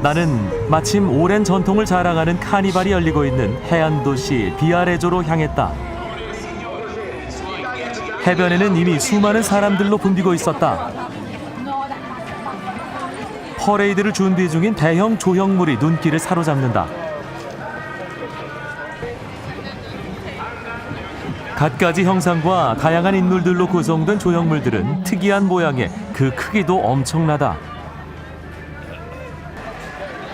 나는 마침 오랜 전통을 자랑하는 카니발이 열리고 있는 해안 도시 비아레조로 향했다. 해변에는 이미 수많은 사람들로 붐비고 있었다. 퍼레이드를 준비 중인 대형 조형물이 눈길을 사로잡는다. 갖가지 형상과 다양한 인물들로 구성된 조형물들은 특이한 모양에 그 크기도 엄청나다.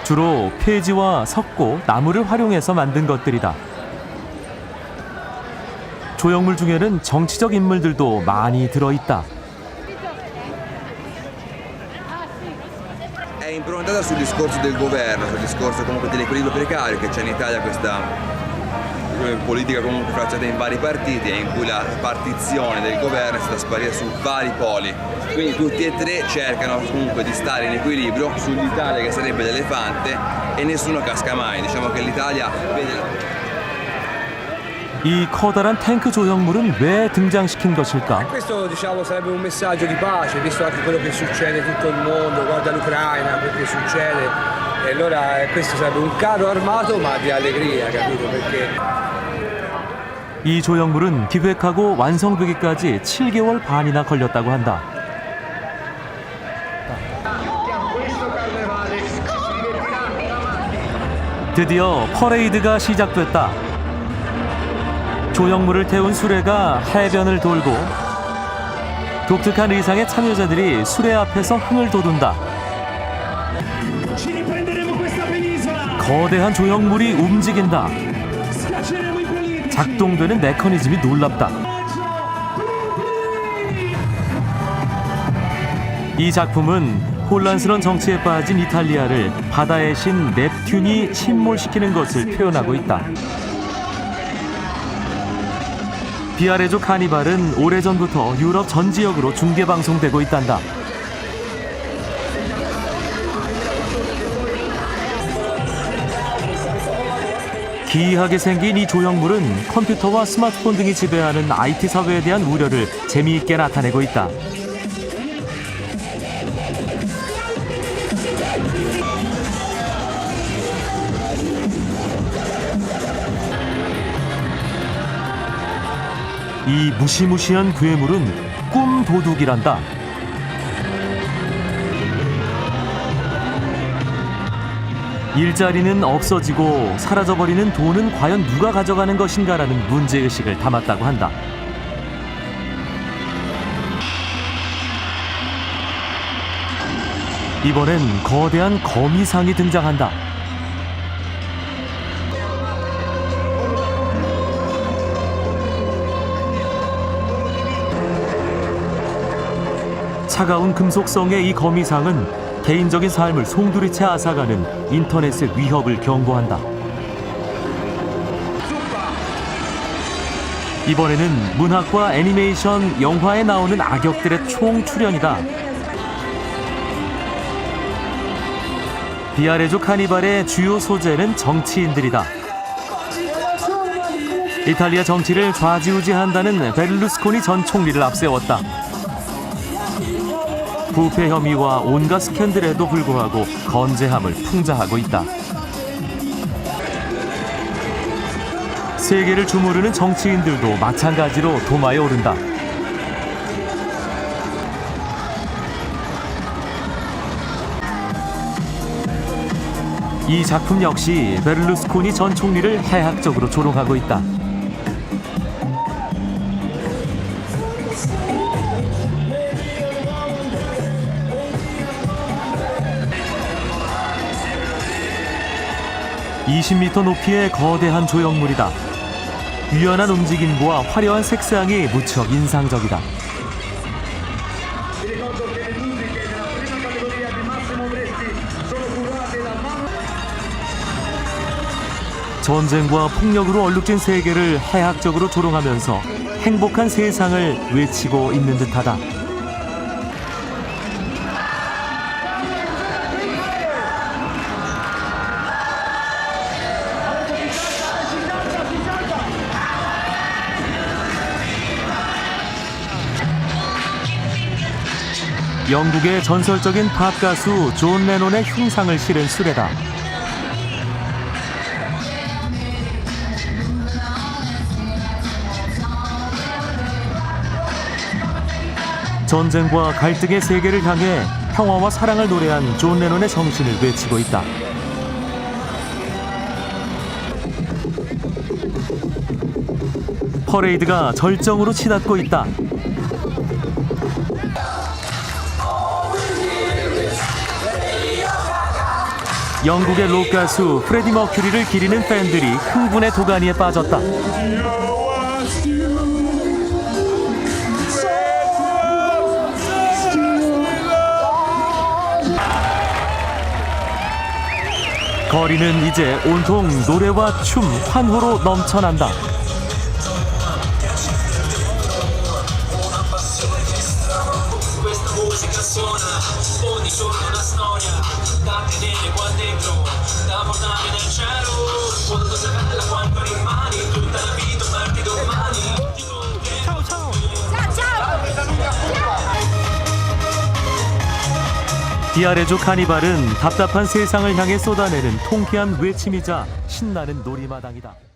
주로 폐지와 석고, 나무를 활용해서 만든 것들이다. 조형물 중에는 정치적 인물들도 많이 questa eh, politica comunque frazionata in vari partiti e in cui la partizione del governo è stata sparita su vari poli. Quindi tutti e tre cercano comunque di stare in equilibrio sull'Italia che sarebbe l'elefante e nessuno casca mai. Diciamo che l'Italia vede 이 커다란 탱크 조형물은 왜 등장시킨 것일까? Questo diciamo sarebbe un messaggio di pace, visto anche quello che succede in tutto il mondo, guarda l'Ucraina, quel che succede. E allora eh, questo sarebbe un carro armato ma di allegria, capito? Perché 이 조형물은 기획하고 완성되기까지 7개월 반이나 걸렸다고 한다. 드디어 퍼레이드가 시작됐다. 조형물을 태운 수레가 해변을 돌고 독특한 의상의 참여자들이 수레 앞에서 흥을 돋운다. 거대한 조형물이 움직인다. 작동되는 메커니즘이 놀랍다. 이 작품은 혼란스러운 정치에 빠진 이탈리아를 바다의 신 넵튠이 침몰시키는 것을 표현하고 있다. 비아레조 카니발은 오래전부터 유럽 전 지역으로 중계 방송되고 있단다. 기이하게 생긴 이 조형물은 컴퓨터와 스마트폰 등이 지배하는 IT 사회에 대한 우려를 재미있게 나타내고 있다. 이 무시무시한 괴물은 꿈 도둑이란다. 일자리는 없어지고 사라져버리는 돈은 과연 누가 가져가는 것인가라는 문제의식을 담았다고 한다. 이번엔 거대한 거미상이 등장한다. 차가운 금속성의 이 거미상은 개인적인 삶을 송두리째 앗아가는 인터넷의 위협을 경고한다. 이번에는 문학과 애니메이션, 영화에 나오는 악역들의 총 출연이다. 비아레조 카니발의 주요 소재는 정치인들이다. 이탈리아 정치를 좌지우지한다는 베를루스코니 전 총리를 앞세웠다. 부패 혐의와 온갖 스캔들에도 불구하고 건재함을 풍자하고 있다. 세계를 주무르는 정치인들도 마찬가지로 도마에 오른다. 이 작품 역시 베를루스코니 전 총리를 해학적으로 조롱하고 있다. (20m) 높이의 거대한 조형물이다. 유연한 움직임과 화려한 색상이 무척 인상적이다. 전쟁과 폭력으로 얼룩진 세계를 해학적으로 조롱하면서 행복한 세상을 외치고 있는 듯하다. 영국의 전설적인 팝 가수 존 레논의 흉상을 실은 수레다. 전쟁과 갈등의 세계를 향해 평화와 사랑을 노래한 존 레논의 정신을 외치고 있다. 퍼레이드가 절정으로 치닫고 있다. 영국의 록 가수 프레디 머큐리를 기리는 팬들이 흥분의 도가니에 빠졌다. 거리는 이제 온통 노래와 춤, 환호로 넘쳐난다. 디아레조 카니발은 답답한 세상을 향해 쏟아내는 통쾌한 외침이자 신나는 놀이마당이다.